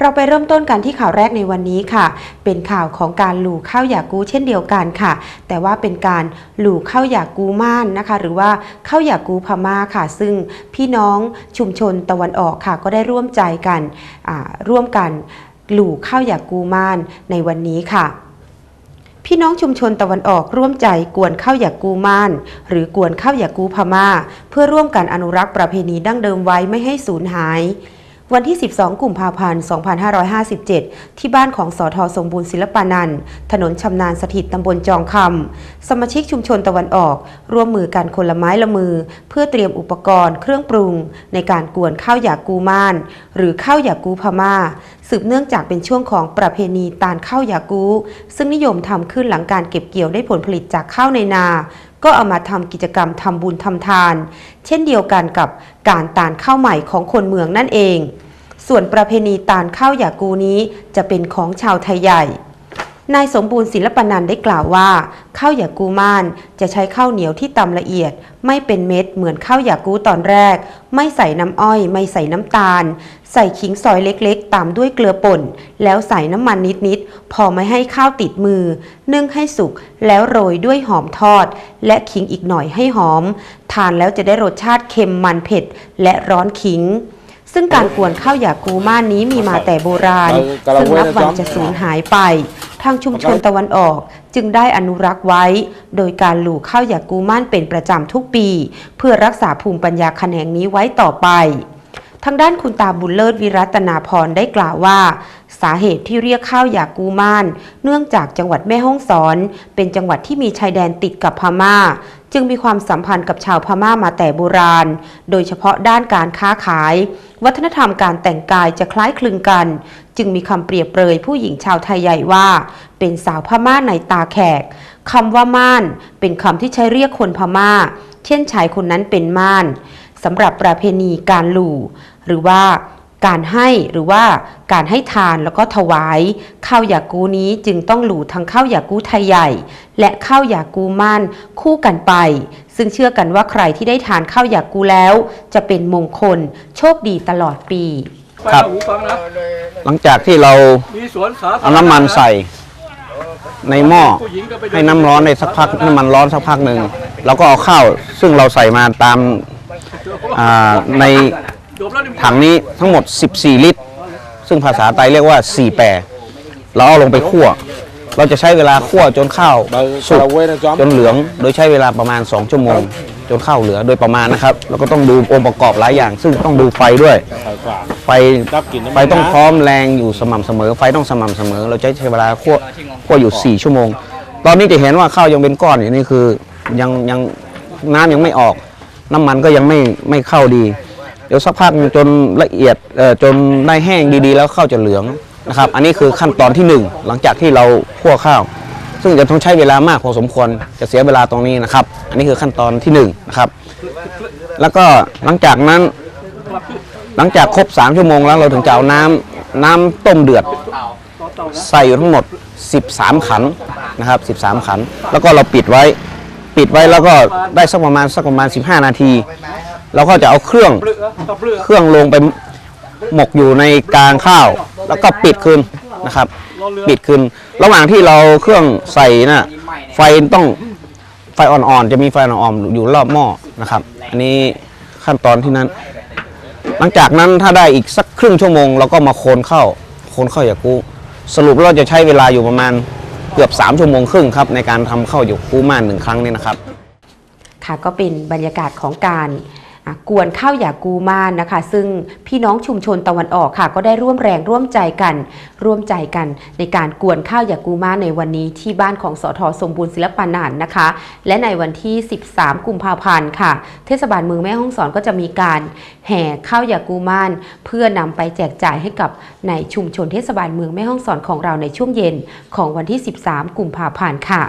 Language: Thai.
เราไปเริ่มต้นกันที่ข่าวแรกในวันนี้ค่ะ เป็นข่าวของการหลู่ข้าวหยากูเช่นเดียวกันค่ะ แต่ว่าเป็นการหลู่ข้าวหยากูม่านนะคะ หรือว่าข้าวหยากูพม่าค่ะ ซึ่งพี่น้องชุมชนตะวันออกค่ะ ก็ได้ร่วมใจกันร่วมกันหลู่ข้าวหยากูม่านในวันนี้ค่ะพี่น้องชุมชนตะวันออกร่วมใจกวนข้าวหยากูม่าน หรือกวนข้าวหยากูพม่า เพื่อร่วมกันอนุรักษ์ประเพณีดั้งเดิมไว้ไม่ให้สูญหาย วันที่ 12 กุมภาพันธ์ 2557 ที่บ้านของสอทอสมบูรณ์ศิลปานันท์ถนนชำนาญสถิตตำบลจองคำสมาชิกชุมชนตะวันออก ร่วมมือกันคนละไม้ละมือ เพื่อเตรียมอุปกรณ์เครื่องปรุง ในการกวนข้าวหยากูม่าน หรือข้าวหยากูพม่า สืบเนื่องจากเป็นช่วงของประเพณีตานข้าวหยากู ซึ่งนิยมทำขึ้นหลังการเก็บเกี่ยวได้ผลผลิตจากข้าวในนา ก็เอามาทำกิจกรรมทำบุญทำทาน เช่นเดียวกันกับการตานข้าวใหม่ของคนเมืองนั่นเอง ส่วนประเพณีตานข้าวหยากูนี้จะเป็นของชาวไทยใหญ่ นายสมบูรณ์ศิลปนันท์ได้กล่าวว่าข้าวหยากูม่านจะใช้ข้าวเหนียวที่ตำละเอียด ไม่เป็นเม็ดเหมือนข้าวหยากูตอนแรก ไม่ใส่น้ำอ้อย ไม่ใส่น้ำตาล ใส่ขิงซอยเล็กๆ ตามด้วยเกลือป่น แล้วใส่น้ำมันนิดๆ พอไม่ให้ข้าวติดมือ นึ่งให้สุกแล้วโรยด้วยหอมทอด และขิงอีกหน่อยให้หอม ทานแล้วจะได้รสชาติเค็มมันเผ็ด และร้อนขิงซึ่งการกวนข้าวหยากูม่านนี้มีมาแต่โบราณ ซึ่งนับวันจะสูญหายไป ทางชุมชนตะวันออก จึงได้อนุรักษ์ไว้ โดยการหลู่ข้าวหยากูม่านเป็นประจำทุกปี เพื่อรักษาภูมิปัญญาแขนงนี้ไว้ต่อไปทางด้านคุณตาบุญเลิศวิรัตนาพรได้กล่าวว่า สาเหตุที่เรียกข้าวหยากูม่าน เนื่องจากจังหวัดแม่ฮ่องสอน เป็นจังหวัดที่มีชายแดนติดกับพม่า จึงมีความสัมพันธ์กับชาวพม่ามาแต่โบราณ โดยเฉพาะด้านการค้าขาย วัฒนธรรมการแต่งกายจะคล้ายคลึงกัน จึงมีคำเปรียบเปรยผู้หญิงชาวไทยใหญ่ว่า เป็นสาวพม่าในตาแขกคำว่าม่าน เป็นคำที่ใช้เรียกคนพม่า เช่นชายคนนั้นเป็นม่านสำหรับประเพณีการหลู่ หรือว่า การให้หรือว่าการให้ทานแล้วก็ถวายข้าวหยากูนี้จึงต้องหลู่ทั้งข้าวหยากูไทยใหญ่ และข้าวหยากูม่านคู่กันไป ซึ่งเชื่อกันว่าใครที่ได้ทานข้าวหยากูแล้ว จะเป็นมงคลโชคดีตลอดปีครับหูฟังนะหลังจากที่เรามีสวนสาธารณะเอาน้ำมันใส่ในหม้อผู้หญิงก็ไปเดิให้น้ำร้อนในสักพักน้ำมันร้อนสักพักหนึ่งแล้วก็เอาข้าวซึ่งเราใส่มาตามอ่าในจบแล้วนี่ ถังนี้ทั้งหมด 14 ลิตร ซึ่งภาษาไทยเรียกว่า 4 แปรเราเอาลงไปคั่ว เราจะใช้เวลาคั่วจนข้าวสุกจนเหลือง โดยใช้เวลาประมาณ 2 ชั่วโมง จนข้าวเหลือโดยประมาณนะครับ แล้วก็ต้องดูองค์ประกอบหลายอย่าง ซึ่งต้องดูไฟด้วย ไฟไฟต้องพร้อมแรงอยู่สม่ำเสมอ ไฟต้องสม่ำเสมอ เราใช้เวลาคั่วคั่วอยู่ 4 ชั่วโมง ตอนนี้จะเห็นว่าข้าวยังเป็นก้อนอยู่นี่คือยังยังน้ำยังไม่ออก น้ำมันก็ยังไม่ไม่เข้าดี ดี๋ยวสักพักจนละเอียดจนได้แห้งดีๆ แล้วข้าวจะเหลืองนะครับ อันนี้คือขั้นตอนที่หนึ่งหลังจากที่เราคั่วข้าว ซึ่งจะต้องใช้เวลามากพอสมควรจะเสียเวลาตรงนี้นะครับ อันนี้คือขั้นตอนที่หนึ่งนะครับแล้วก็หลังจากนั้น หลังจากครบ 3 ชั่วโมงแล้วเราถึงจะเอาน้ำน้ำต้มเดือด ใส่อยู่ทั้งหมด 13 ขันนะครับ 13 ขัน แล้วก็เราปิดไว้ปิดไว้แล้วก็ได้สักประมาณสักประมาณ 15 นาที แล้วก็จะเอาเครื่องเครื่องลงไปหมกอยู่ในกลางข้าว แล้วก็ปิดคืนนะครับ ปิดคืนระหว่างที่เราเครื่องใส่น่ะไฟต้องไฟอ่อนๆจะมีไฟอ่อนๆอยู่รอบหม้อนะครับ อันนี้ขั้นตอนที่นั้น หลังจากนั้นถ้าได้อีกสักครึ่งชั่วโมงเราก็มาโคนเข้าโคนเข้าหยากูสรุปเราจะใช้เวลาอยู่ประมาณเกือบ 3 ชั่วโมงครึ่งครับในการทำข้าวหยากูม่านหนึ่งครั้งนี้นะครับ ค่ะก็เป็นบรรยากาศของการ กวนข้าวหยากูม่านนะคะ ซึ่งพี่น้องชุมชนตะวันออกค่ะ ก็ได้ร่วมแรงร่วมใจกัน ร่วมใจกัน ในการกวนข้าวหยากูม่านในวันนี้ที่บ้านของสอทอสมบูรณ์ศิลปานานนะคะ และในวันที่ 13 กุมภาพันธ์ค่ะ เทศบาลเมืองแม่ฮ่องสอนก็จะมีการแห่ข้าวหยากูม่าน เพื่อนำไปแจกจ่ายให้กับในชุมชนเทศบาลเมืองแม่ฮ่องสอนของเราในช่วงเย็นของวันที่ 13 กุมภาพันธ์ค่ะ